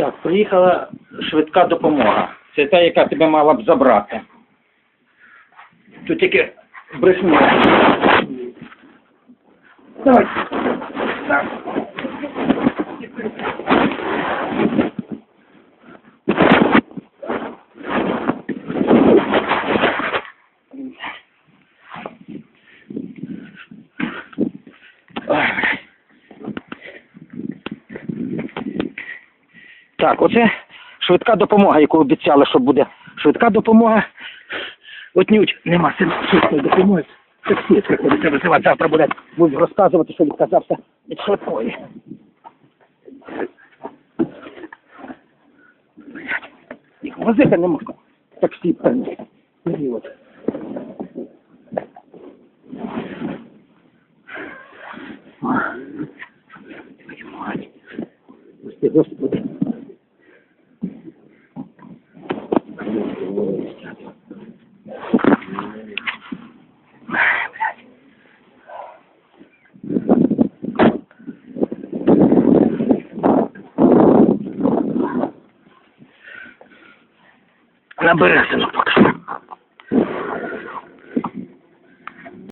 Так, приїхала швидка допомога. Це та, яка тебе мала б забрати. Тут тільки брехня. Давай. Так. Ой, Так, оце швидка допомога, яку обіцяли, що буде швидка допомога. Отнюдь нема сил швидкої допомоги. Таксі приходиться визивати. Завтра буде будуть розказувати, що відказався від швидкої. Возити не можна. Таксі певні. Господи, Набери синок поки що.